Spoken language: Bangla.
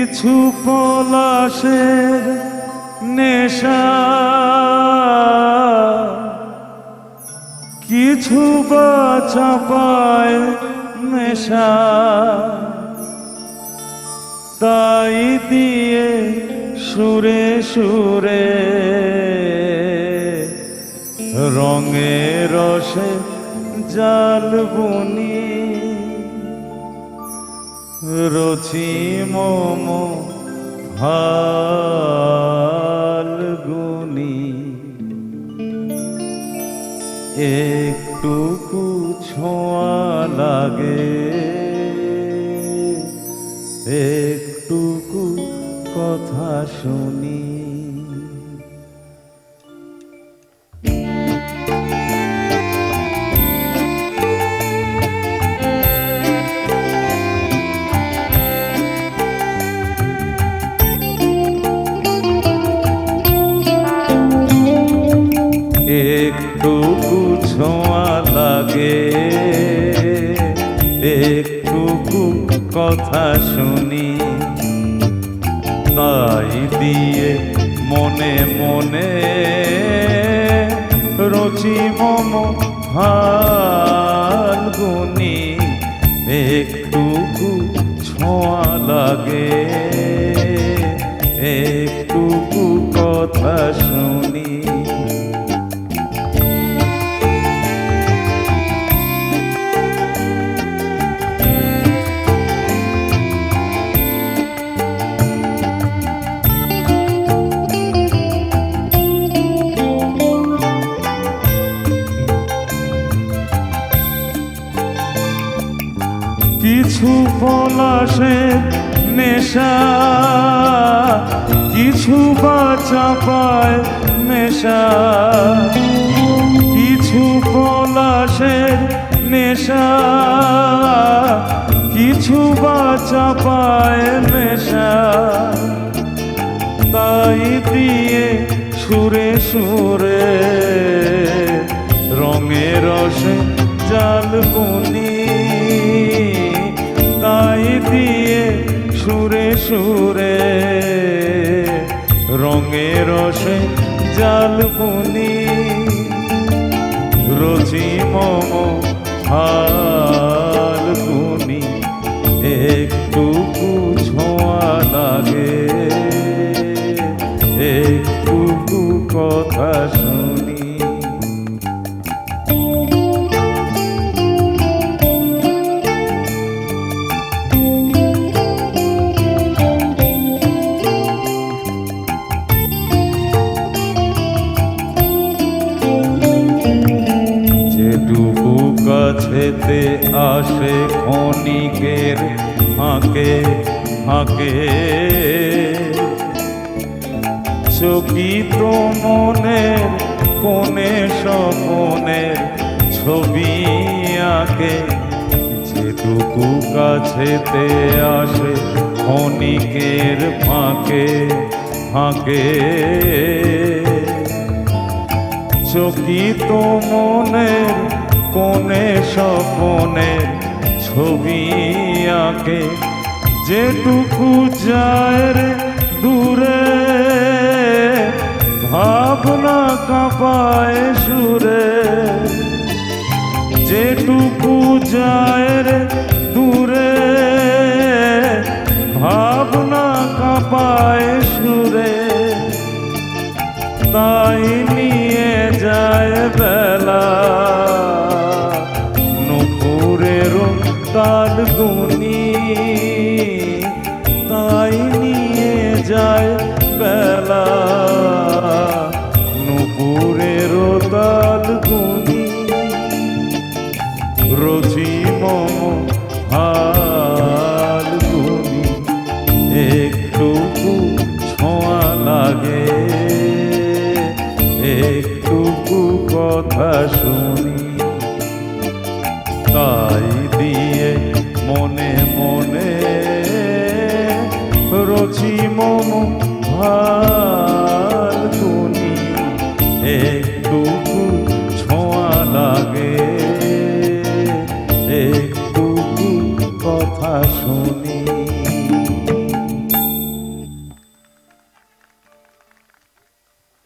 কিছু পলাশের নেশা, কিছু বা চাপায় নেশা। তাই দিয়ে সুরে সুরে রঙে রসে জাল বুনি রচি মম ফাল্গুনি একটুকু ছোঁয়া লাগে। একটুকু কথা শুনি। একটুকু ছোঁয়া লাগে। একটুকু কথা শুনি। তাই দিয়ে মনে মনে রচি মম হালগুনি একটুকু ছোঁয়া লাগে। কিছু পলাশের নেশা, কিছু বা চাপায় নেশা, কিছু পলাশের নেশা, কিছু বা চাপায় নেশা। তাই দিয়ে সুরে সুরে রঙে রসে জাল বুনি সুরে সুরে রঙে রসে জাল বুনি। রচি মম হালকুনি কাছেতে আসে ক্ষণিকের ফাঁকে ফাঁকে। চকিত মনের কোণে স্বপনের ছবি আঁকে। যেটুকু কাছেতে আসে ক্ষণিকের ফাঁকে ফাঁকে। চকিত মনের কোণে সপনে ছবি আঁকে। যেটুকু যায় রে দূরে ভাবনা কাঁপায় সুরে। যেটুকু যায় একটুকু কথা শুনি। তাই দিয়ে মনে মনে রচি মম ভালো